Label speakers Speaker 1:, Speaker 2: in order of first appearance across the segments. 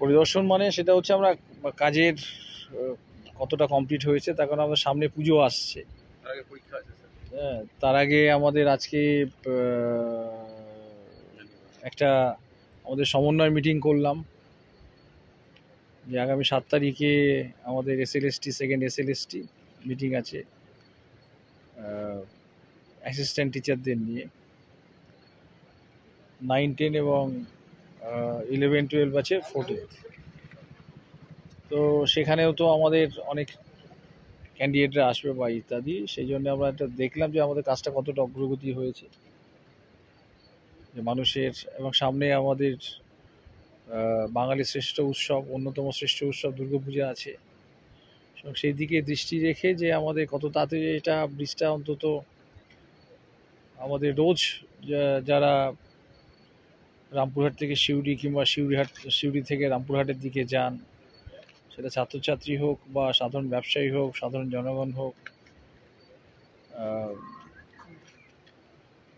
Speaker 1: পরিদর্শন মানে সেটা হচ্ছে আমরা কাজের কতটা কমপ্লিট হয়েছে তার কারণ আমাদের সামনে পুজো আসছে। হ্যাঁ তার আগে আমাদের আজকে একটা আমাদের সমন্বয় মিটিং করলাম যে আগামী সাত তারিখে আমাদের এসএলএসটি সেকেন্ড এসএলএসটি মিটিং আছে অ্যাসিস্ট্যান্ট টিচারদের নিয়ে। নাইন টেন এবং ইলেভেন টুয়েলভ আছে ফোর্টে তো সেখানেও তো আমাদের অনেক ক্যান্ডিডেটরা আসবে বা ইত্যাদি, সেই জন্য আমরা একটা দেখলাম যে আমাদের কাজটা কতটা অগ্রগতি হয়েছে। যে মানুষের, এবং সামনে আমাদের বাঙালি শ্রেষ্ঠ উৎসব, অন্যতম শ্রেষ্ঠ উৎসব দুর্গাপূজা আছে। সেই দিকে দৃষ্টি রেখে যে আমাদের কত তাড়াতাড়ি এটা ব্রিজটা অন্তত আমাদের রোজ যারা রামপুরহাট থেকে সিউড়ি কিংবা সিউড়িহাট, সিউড়ি থেকে রামপুরহাটের দিকে যান। সেটা ছাত্রছাত্রী হোক বা সাধারণ ব্যবসায়ী হোক, সাধারণ জনগণ হোক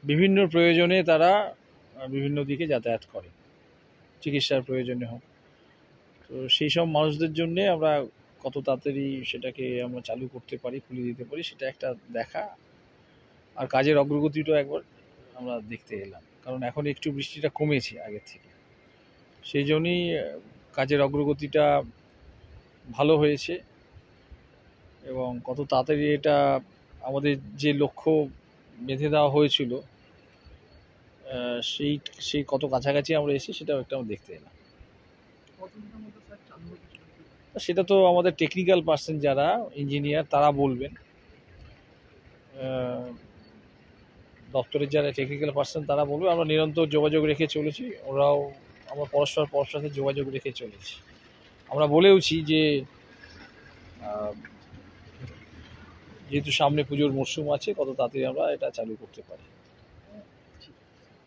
Speaker 1: বিভিন্ন প্রয়োজনে তারা বিভিন্ন দিকে যাতায়াত করে। চিকিৎসার প্রয়োজনে হোক। তো সেই সব মানুষদের জন্যে আমরা কত তাড়াতাড়ি সেটাকে আমরা চালু করতে পারি, খুলে দিতে পারি, সেটা একটা দেখা। আর কাজের অগ্রগতিটাও একবার আমরা দেখতে এলাম। কারণ এখন একটু বৃষ্টিটা কমেছে আগের থেকে। সেই জন্যই কাজের অগ্রগতিটা ভালো হয়েছে এবং কত তাড়াতাড়ি এটা আমাদের যে লক্ষ্য বেঁধে দেওয়া হয়েছিল সেই সেই কত কাছাকাছি আমরা এসে সেটাও একটা আমরা দেখতে এলাম। সেটা তো আমাদের টেকনিক্যাল পার্সন যারা ইঞ্জিনিয়ার তারা বলবেন। দপ্তরের যারা টেকনিক্যাল পার্সন তারা বলবে, আমরা নিরন্তর যোগাযোগ রেখে চলেছি, ওরাও আমরা পরস্পর পরস্পর সাথে যোগাযোগ রেখে চলেছি। আমরা বলেওছি যে যেহেতু সামনে পুজোর মরশুম আছে, কত তাড়াতাড়ি আমরা এটা চালু করতে পারি।